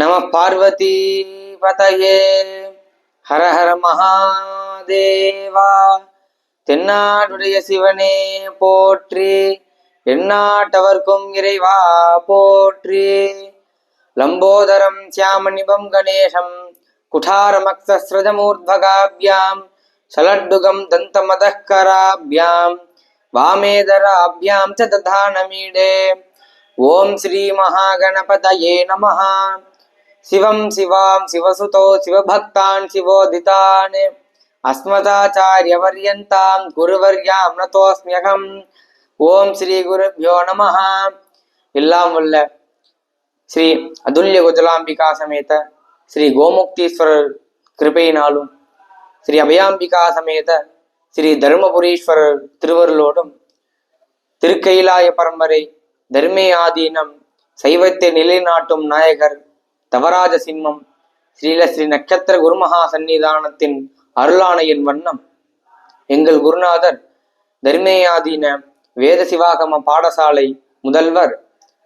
நம பார்வதி பதையே ஹர ஹர மகாதேவா. தென்னாடுடைய சிவனே போற்றி எண்ணாட்டவர்க்கும் இறைவா போற்றி. லம்போதரம் சியாமணிபம் கணேசம் குठारमक्तस्रजमूर्ध्वगाभ्यां सलड्डुगं दन्तमदःकराभ्यां वामेदराभ्यां च दधानमीडे ॐ श्रीमहागणपतये नमः சிவம் சிவாம் சிவசுதோ சிவபக்தான் சிவோதிதான். அஸ்மதாச்சாரியவரியந்தாம் குருவர்யாம் நதோஸ்மியகம். ஓம் ஸ்ரீ குருபியோ நம எல்லாம் உள்ள ஸ்ரீ அதுல்ய குஜலாம்பிகா சமேத ஸ்ரீ கோமுக்தீஸ்வரர் கிருபையினாலும் ஸ்ரீ அபயாம்பிகா சமேத ஸ்ரீ தருமபுரீஸ்வரர் திருவருளோடும் திருக்கைலாய பரம்பரை தர்மே ஆதீனம் சைவத்தை நிலைநாட்டும் நாயகர் தவராஜ சிம்மம் ஸ்ரீல ஸ்ரீ நட்சத்திர குருமகா சந்நிதானத்தின் அருளாணையின் வண்ணம். எங்கள் குருநாதர் தர்மேயாதீன வேத சிவாகம பாடசாலை முதல்வர்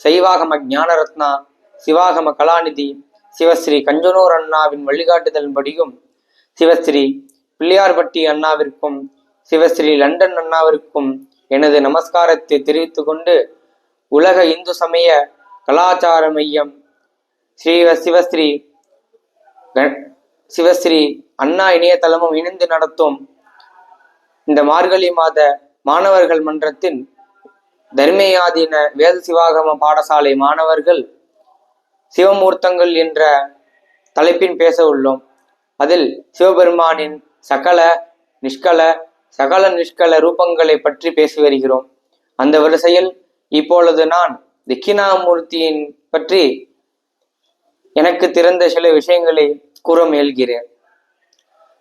சைவாகம ஞானரத்னா சிவாகம கலாநிதி சிவஸ்ரீ கஞ்சனூர் அண்ணாவின் வழிகாட்டுதலின்படியும் சிவஸ்ரீ பிள்ளையார்பட்டி அண்ணாவிற்கும் சிவஸ்ரீ லண்டன் அண்ணாவிற்கும் எனது நமஸ்காரத்தை தெரிவித்து கொண்டு உலக இந்து சமய கலாச்சார மையம் ஸ்ரீ சிவஸ்ரீ சிவஸ்ரீ அண்ணா இணையதளமும் இணைந்து நடத்தும் இந்த மார்கழி மாத மாணவர்கள் மன்றத்தின் தர்மயாதீன வேத சிவாகம பாடசாலை மாணவர்கள் சிவமூர்த்தங்கள் என்ற தலைப்பின் பேச உள்ளோம். அதில் சிவபெருமானின் சகல நிஷ்கல சகல நிஷ்கல ரூபங்களை பற்றி பேசி வருகிறோம். அந்த வரிசையில் இப்பொழுது நான் தட்சிணாமூர்த்தியின் பற்றி எனக்கு திறந்த சில விஷயங்களை கூற முயல்கிறேன்.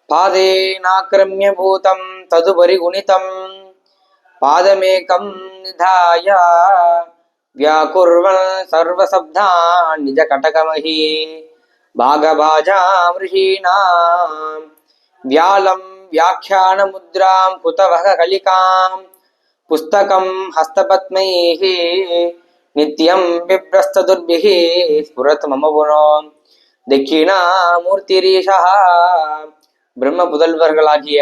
பாதே நாக்கிரமிய பூதம் ததுபரி குணிதம் பாதமேகம் நிதாய வியாக்குர்வன் சர்வசப்தா நிஜ கடகமகி பாகபாஜாமிருஷீணாம் வியாலம் வியாக்கியான முத்ராம் குதவக கலிகாம் புஸ்தகம் ஹஸ்தபத்மைஹி நித்தியம் பிப்ரஸ்துர்பிகி ஸ்புரத் மம குணம் தட்சிணா மூர்த்திரீஷா பிரம்ம புதல்வர்களாகிய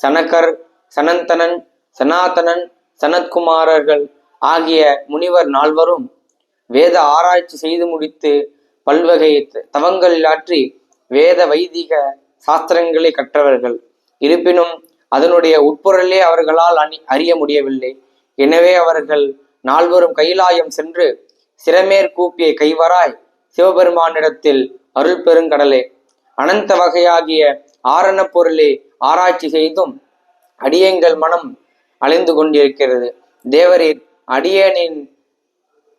சனகர் சனந்தனன் சனாதனன் சனத்குமாரர்கள் ஆகிய முனிவர் நால்வரும் வேத ஆராய்ச்சி செய்து முடித்து பல்வகை தவங்கள் ஆற்றி வேத வைதிக சாஸ்திரங்களை கற்றவர்கள். இருப்பினும் அதனுடைய உட்பொருளே அவர்களால் அறிய முடியவில்லை. எனவே அவர்கள் நால்வரும் கைலாயம் சென்று சிரமேற் கூப்பிய கைவராய் சிவபெருமானிடத்தில் அருள் பெருங்கடலே. அனந்த வகையாகிய ஆரண பொருளே ஆராய்ச்சி செய்தும் அடியேங்கள் மனம் அலைந்து கொண்டிருக்கிறது. தேவரீர் அடியனின்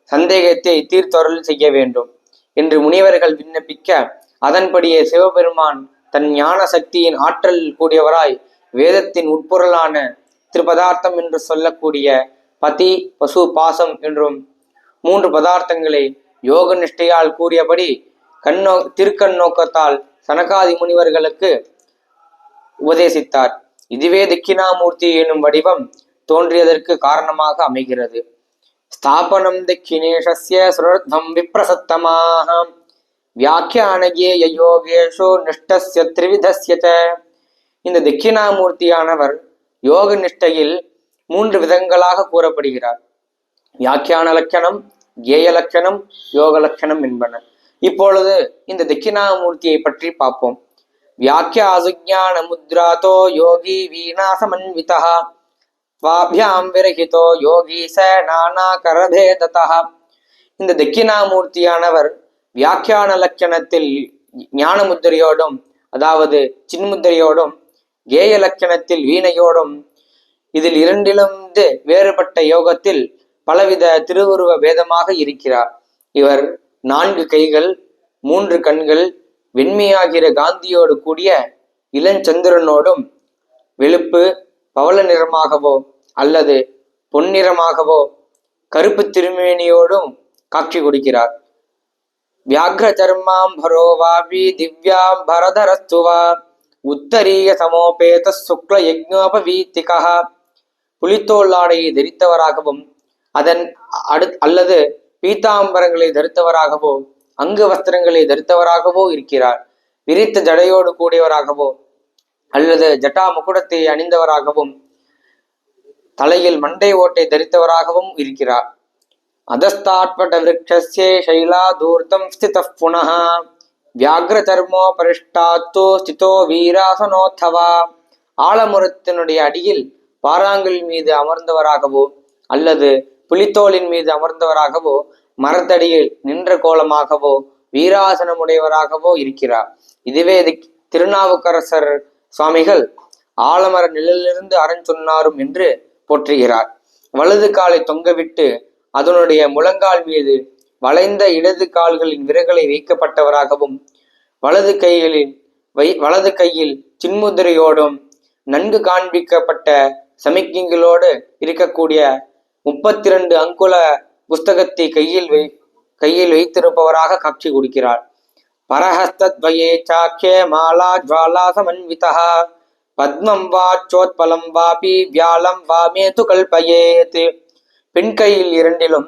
சந்தேகத்தை தீர்த்தொருள் செய்ய வேண்டும் என்று முனிவர்கள் விண்ணப்பிக்க அதன்படியே சிவபெருமான் தன் ஞான சக்தியின் ஆற்றல் கூடியவராய் வேதத்தின் உட்பொருளான திருபதார்த்தம் என்று சொல்லக்கூடிய பதி பசு பாசம் என்றும் மூன்று பதார்த்தங்களை யோக நிஷ்டையால் கூறியபடி கண்ணோ திருக்கண்ணோக்கத்தால் சனகாதி முனிவர்களுக்கு உபதேசித்தார். இதுவே தட்சிணாமூர்த்தி எனும் வடிவம் தோன்றியதற்கு காரணமாக அமைகிறது. ஸ்தாபனம் தட்சிணேஷஸ்ய சுரர்த்தம் விப்ரசத்தமாக வியாக்கியானகேய யோகேஷு நிஷ்டஸ்ய திரிவிதஸ்ய இந்த தட்சிணாமூர்த்தியானவர் யோக நிஷ்டையில் மூன்று விதங்களாக கூறப்படுகிறார். வியாக்கியான லட்சணம் கேய லட்சணம் யோக லட்சணம் என்பன. இப்பொழுது இந்த தட்சிணாமூர்த்தியை பற்றி பார்ப்போம். வியாக்கியாசுஜான முத்ராதோ யோகி வீணாசமன்விதா ஸ்வாபியாம் விரகிதோ யோகி ச நானா கரபேததா இந்த தட்சிணாமூர்த்தியானவர் வியாக்கியான லட்சணத்தில் ஞான முத்திரையோடும் அதாவது சின்முத்திரையோடும் கேய லட்சணத்தில் வீணையோடும் இதில் இரண்டிலிருந்து வேறுபட்ட யோகத்தில் பலவித திருவுருவ வேதமாக இருக்கிறார். இவர் நான்கு கைகள் மூன்று கண்கள் வெண்மையாகிற காந்தியோடு கூடிய இளஞ்சந்திரனோடும் வெளுப்பு பவள நிறமாகவோ அல்லது பொன்னிறமாகவோ கருப்பு திருமேனியோடும் காட்சி கொடுக்கிறார். வியாக்ர சர்மாம்பரோ வாபி திவ்யாம் பரதரஸ்துவா உத்தரீய சமோபேத சுக்ல யஜ்ஞோபவீத்திகா புலித்தோலாடையை தரித்தவராகவும் அதன் அடு அல்லது பீதாம்பரங்களை தரித்தவராகவோ அங்கு வஸ்திரங்களை தரித்தவராகவோ இருக்கிறார். விரித்த ஜடையோடு கூடியவராகவோ அல்லது ஜட்டா முக்குடத்தை அணிந்தவராகவும் தலையில் மண்டை ஓட்டை தரித்தவராகவும் இருக்கிறார். அதஸ்தாட்பட விரக்ஷே சைலா தூர்த்தம் புனகா புனः வியாக்ரதர்மோ பரிஷ்டாத்தோ ஸ்திதோ வீராசனோத்தவா. ஆலமரத்தினுடைய அடியில் பாறாங்கல் மீது அமர்ந்தவராகவோ அல்லது புலித்தோலின் மீது அமர்ந்தவராகவோ மரத்தடியில் நின்ற கோலமாகவோ வீராசனமுடையவராகவோ இருக்கிறார். இதுவே திருநாவுக்கரசர் சுவாமிகள் ஆலமர நிழலிலிருந்து அரண் சொன்னாரும் என்று போற்றுகிறார். வலது காலை தொங்கவிட்டு அதனுடைய முழங்கால் மீது வளைந்த இடது கால்களின் விரகளை வைக்கப்பட்டவராகவும் வலது கைகளில் வை வலது கையில் சின்முதிரையோடும் நன்கு காண்பிக்கப்பட்ட சமிக்ஞைகளோடு இருக்கக்கூடிய முப்பத்தி ரெண்டு அங்குல புஸ்தகத்தை கையில் வை கையில் வைத்திருப்பவராக காட்சி கொடுக்கிறார். பரஹஸ்தத்வயே சாக்கிய மாலா ஜுவாலா சமன்விதா பத்மம் வா சோத்பலம் வாபி வியாழம் வாமேது கல்பயேத். பெண் கையில் இரண்டிலும்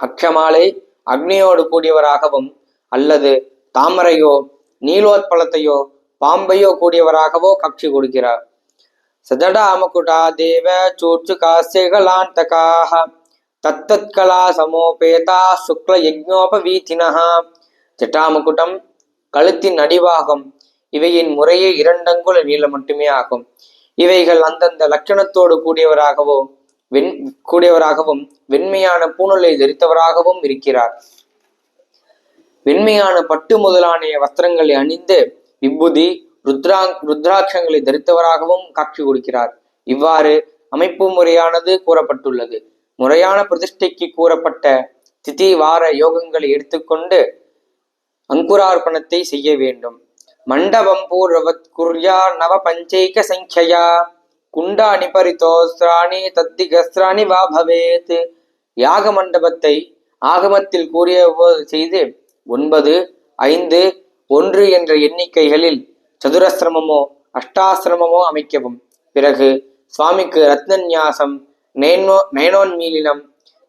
அக்ஷமாலை அக்னியோடு கூடியவராகவும் அல்லது தாமரையோ நீலோத்பலத்தையோ பாம்பையோ கூடியவராகவோ காட்சி கொடுக்கிறார். சஜடாமகுடா தேவ சூர்ச்சுகாஸ்யகலாந்தகாः தத்தத்கலா சமோபேதா சுக்ல யஜ்ஞோபவீதினः ஜட்டாமுகுட்டம் கழுத்தின் அடிவாகம் இவையின் முறையே இரண்டங்குல நீளம் மட்டுமே ஆகும். இவைகள் அந்தந்த லட்சணத்தோடு கூடியவராகவோ வெண் கூடியவராகவும் வெண்மையான பூநூலை தரித்தவராகவும் இருக்கிறார். வெண்மையான பட்டு முதலான வஸ்திரங்களை அணிந்து விபூதி ருத்ரா ருத்ராட்சங்களை தரித்தவராகவும் காட்சி கொடுக்கிறார். இவ்வாறு அமைப்பு முறையானது கூறப்பட்டுள்ளது. முறையான பிரதிஷ்டைக்கு கூறப்பட்ட திதி வார யோகங்களை எடுத்துக்கொண்டு அங்குரார்ப்பணத்தை செய்ய வேண்டும். மண்டபம் பூர்வத் குர்யா நவ பஞ்சைக சங்கியா குண்டாணி பரிதோஸ்திராணி தத்திகஸ்திராணி வா பவேத். யாக மண்டபத்தை ஆகமத்தில் கூறிய போது செய்து ஒன்பது ஐந்து ஒன்று என்ற எண்ணிக்கைகளில் சதுரஸ்ரமமோ அஷ்டாசிரமமோ அமைக்கவும். பிறகு சுவாமிக்கு ரத்னநியாசம் நேனோ நயனோன்மீலினம்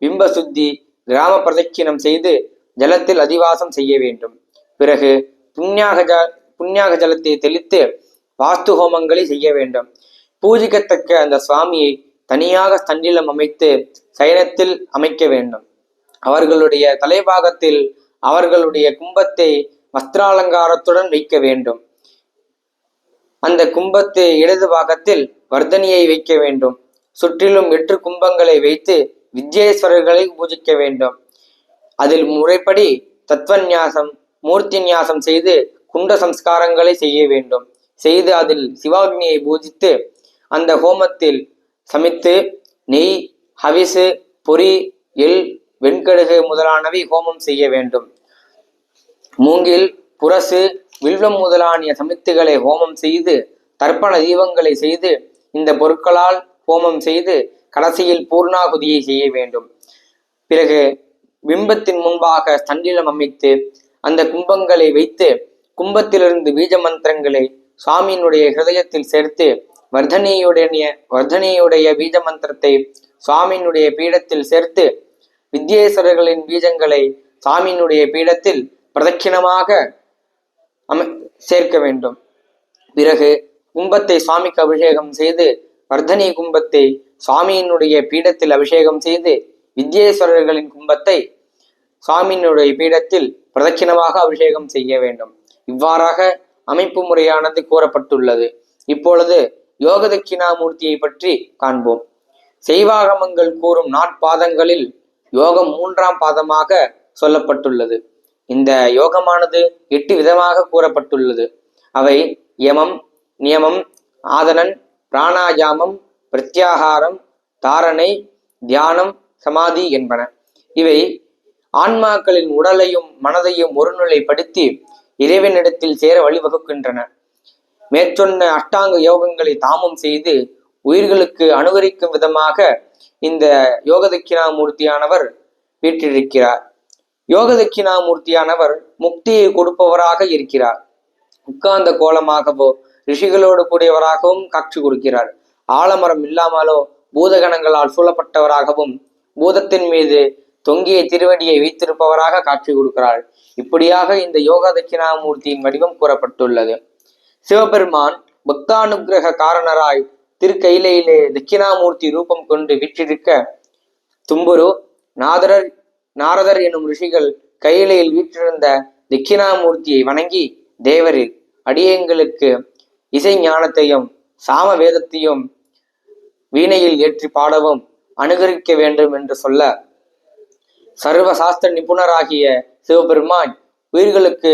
பிம்பசுத்தி கிராம பிரதட்சிணம் செய்து ஜலத்தில் அதிவாசம் செய்ய வேண்டும். பிறகு புண்ணியாக ஜ புண்ணியாக ஜலத்தை தெளித்து வாஸ்து ஹோமங்களை செய்ய வேண்டும். பூஜிக்கத்தக்க அந்த சுவாமியை தனியாக தண்டிலம் அமைத்து சயனத்தில் அமைக்க வேண்டும். அவர்களுடைய தலைபாகத்தில் அவர்களுடைய கும்பத்தை வஸ்திராலங்காரத்துடன் வைக்க வேண்டும். அந்த கும்பத்து இடது பாகத்தில் வர்தனியை வைக்க வேண்டும். சுற்றிலும் எட்டு கும்பங்களை வைத்து வித்யேஸ்வரர்களை பூஜிக்க வேண்டும். அதில் முறைப்படி தத்வநியாசம் மூர்த்தி நியாசம் செய்து குண்ட சம்ஸ்காரங்களை செய்ய வேண்டும். செய்து அதில் சிவாக்னியை பூஜித்து அந்த ஹோமத்தில் சமைத்து நெய் ஹவிசு பொறி எல் வெண்கடுகு முதலானவை ஹோமம் செய்ய வேண்டும். மூங்கில் புரசு வில்வம் முதலானிய சமித்துகளை ஹோமம் செய்து தர்ப்பண தீபங்களை செய்து இந்த பொருட்களால் ஹோமம் செய்து கடைசியில் பூர்ணாகுதியை செய்ய வேண்டும். பிறகு பிம்பத்தின் முன்பாக ஸ்தண்டிலம் அமைத்து அந்த கும்பங்களை வைத்து கும்பத்திலிருந்து பீஜ மந்திரங்களை சுவாமியினுடைய ஹிருதயத்தில் சேர்த்து வர்தனியுடைய வர்தனியுடைய பீஜ மந்திரத்தை சுவாமியினுடைய பீடத்தில் சேர்த்து வித்யேஸ்வரர்களின் பீஜங்களை சாமியினுடைய பீடத்தில் பிரதட்சிணமாக அமை சேர்க்க வேண்டும். பிறகு கும்பத்தை சுவாமிக்கு அபிஷேகம் செய்து வர்தனி கும்பத்தை சுவாமியினுடைய பீடத்தில் அபிஷேகம் செய்து வித்யேஸ்வரர்களின் கும்பத்தை சுவாமியினுடைய பீடத்தில் பிரதட்சிணமாக அபிஷேகம் செய்ய வேண்டும். இவ்வாறாக அமைப்பு முறையானது கூறப்பட்டுள்ளது. இப்பொழுது யோக தட்சிணாமூர்த்தியை பற்றி காண்போம். செய்வாகமங்கள் கூறும் நாட்பாதங்களில் யோகம் மூன்றாம் பாதமாக சொல்லப்பட்டுள்ளது. இந்த யோகமானது எட்டு விதமாக கூறப்பட்டுள்ளது. அவை யமம் நியமம் ஆதனன் பிராணாயாமம் பிரத்யாகாரம் தாரணை தியானம் சமாதி என்பன. இவை ஆன்மாக்களின் உடலையும் மனதையும் ஒருநிலைப்படுத்தி இறைவனிடத்தில் சேர வழிவகுக்கின்றன. மேற்சொன்ன அஷ்டாங்க யோகங்களை தாமம் செய்து உயிர்களுக்கு அனுகரிக்கும் விதமாக இந்த யோக தட்சிணாமூர்த்தியானவர் வீற்றிருக்கிறார். யோக தட்சிணாமூர்த்தியானவர் முக்தியை கொடுப்பவராக இருக்கிறார். உட்கார்ந்த கோலமாகவோ ரிஷிகளோடு கூடியவராகவும் காட்சி கொடுக்கிறார். ஆலமரம் இல்லாமலோ பூதகணங்களால் சூழப்பட்டவராகவும் பூதத்தின் மீது தொங்கிய திருவடியை வைத்திருப்பவராக காட்சி கொடுக்கிறார். இப்படியாக இந்த யோக தட்சிணாமூர்த்தியின் வடிவம் கூறப்பட்டுள்ளது. சிவபெருமான் பக்தானுகிரக காரணராய் திருக்கையிலே தட்சிணாமூர்த்தி ரூபம் கொண்டு விற்றிருக்க தும்புரு நாதரர் நாரதர் எனும் ரிஷிகள் கையிலையில் வீற்றிருந்த திக்கினாமூர்த்தியை வணங்கி தேவரில் அடியங்களுக்கு இசை ஞானத்தையும் சாம வேதத்தையும் வீணையில் ஏற்றி பாடவும் அனுகரிக்க வேண்டும் என்று சொல்ல சர்வ சாஸ்திர நிபுணராகிய சிவபெருமான் உயிர்களுக்கு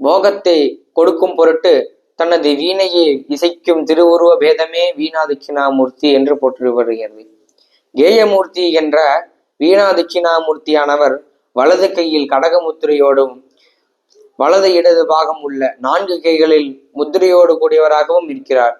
போகத்தை கொடுக்கும் பொருட்டு தனது வீணையை இசைக்கும் திருவுருவ பேதமே வீணா தட்சிணாமூர்த்தி என்று போற்றி வருகிறது. கேயமூர்த்தி என்ற வீணா தட்சிணாமூர்த்தியானவர் வலது கையில் கடகமுத்திரையோடும் வலது இடது பாகம் உள்ள நான்கு கைகளில் முத்திரையோடு கூடியவராகவும் இருக்கிறார்.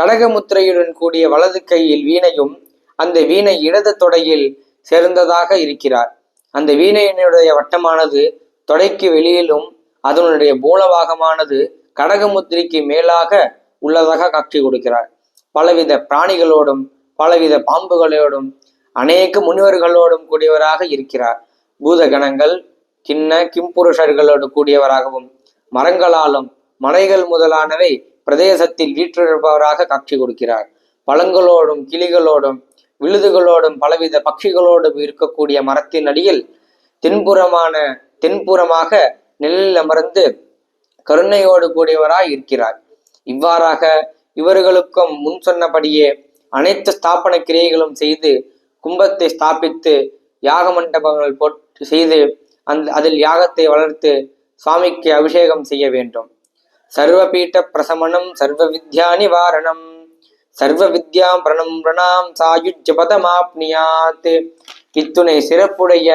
கடக முத்திரையுடன் கூடிய வலது கையில் வீணையும் அந்த வீணை இடது தொடையில் சேர்ந்ததாக இருக்கிறார். அந்த வீணையினுடைய வட்டமானது தொடைக்கு வெளியிலும் அதனுடைய மூலபாகமானது கடகமுத்திரைக்கு மேலாக உள்ளதாக காட்சி கொடுக்கிறார். பலவித பிராணிகளோடும் பலவித பாம்புகளோடும் அநேக முனிவர்களோடும் கூடியவராக இருக்கிறார். பூதகணங்கள் கிண்ண கிம்புருஷர்களோடு கூடியவராகவும் மரங்களாலும் மலைகள் முதலானவை பிரதேசத்தில் வீற்றிருப்பவராக காட்சி கொடுக்கிறார். பழங்களோடும் கிளிகளோடும் விழுதுகளோடும் பலவித பட்சிகளோடும் இருக்கக்கூடிய மரத்தின் அடியில் தென்புறமான தென்புறமாக நிழலில் அமர்ந்து கருணையோடு கூடியவராய் இருக்கிறார். இவ்வாறாக இவர்களுக்கும் முன் சொன்னபடியே அனைத்து ஸ்தாபன கிரியைகளும் செய்து கும்பத்தை ஸ்தாபித்து யாக மண்டபங்கள் போட்டு செய்து அந்த அதில் யாகத்தை வளர்த்து சுவாமிக்கு அபிஷேகம் செய்ய வேண்டும். சர்வபீட்ட பிரசமனம் சர்வ வித்யா நிவாரணம் சர்வ வித்யாம் பிரணம் பிரணாம் சாயுஜ பதமாப்னியாத். இத்துணை சிறப்புடைய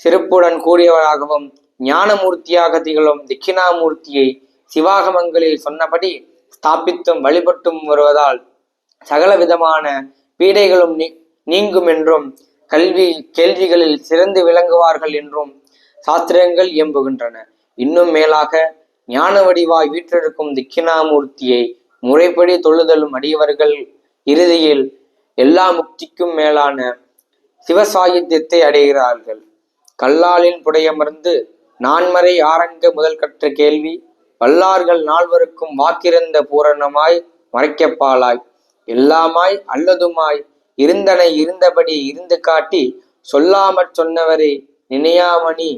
சிறப்புடன் கூடியவராகவும் ஞானமூர்த்தியாக திகழும் தட்சிணாமூர்த்தியை சிவாகமங்களில் சொன்னபடி ஸ்தாபித்தும் வழிபட்டும் வருவதால் சகல விதமான பீடைகளும் நீங்கும் என்றும் கல்வி கேள்விகளில் சிறந்து விளங்குவார்கள் என்றும் சாஸ்திரங்கள் இயம்புகின்றன. இன்னும் மேலாக ஞான வடிவாய் வீற்றிருக்கும் திக்கினாமூர்த்தியை முறைப்படி தொழுதலும் அடியவர்கள் இறுதியில் எல்லா முக்திக்கும் மேலான சிவசாயுத்தியத்தை அடைகிறார்கள். கல்லாலின் புடையமர்ந்து நான்மறை ஆரங்க முதல் கற்ற கேள்வி வல்லார்கள் நால்வருக்கும் வாக்கிறந்த பூரணமாய் மறைக்கப்பாலாய் எல்லாமாய் அல்லதுமாய் இருந்தனை இருந்தபடி இருந்து காட்டி சொல்லாமற் சொன்னவரை நினையாமணி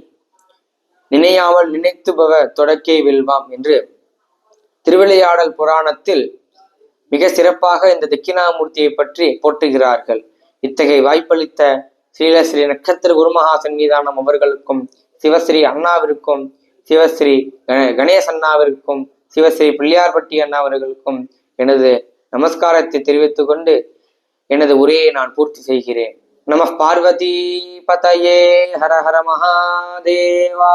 நினையாமல் நினைத்துபவ தொடக்கே வெல்வாம் என்று திருவிளையாடல் புராணத்தில் மிக சிறப்பாக இந்த தட்சிணாமூர்த்தியை பற்றி போற்றுகிறார்கள். இத்தகைய வாய்ப்பளித்த ஸ்ரீலஸ்ரீ நட்சத்திர குருமகா சன்னிதானம் அவர்களுக்கும் சிவஸ்ரீ அண்ணாவிற்கும் சிவஸ்ரீ கணேஷ் அண்ணாவிற்கும் சிவஸ்ரீ பிள்ளையார்பட்டி அண்ணா அவர்களுக்கும் எனது நமஸ்காரத்தை தெரிவித்துக் கொண்டு எனது உரையை நான் பூர்த்தி செய்கிறேன். நம பார்வதி பதையே ஹர ஹர மகாதேவா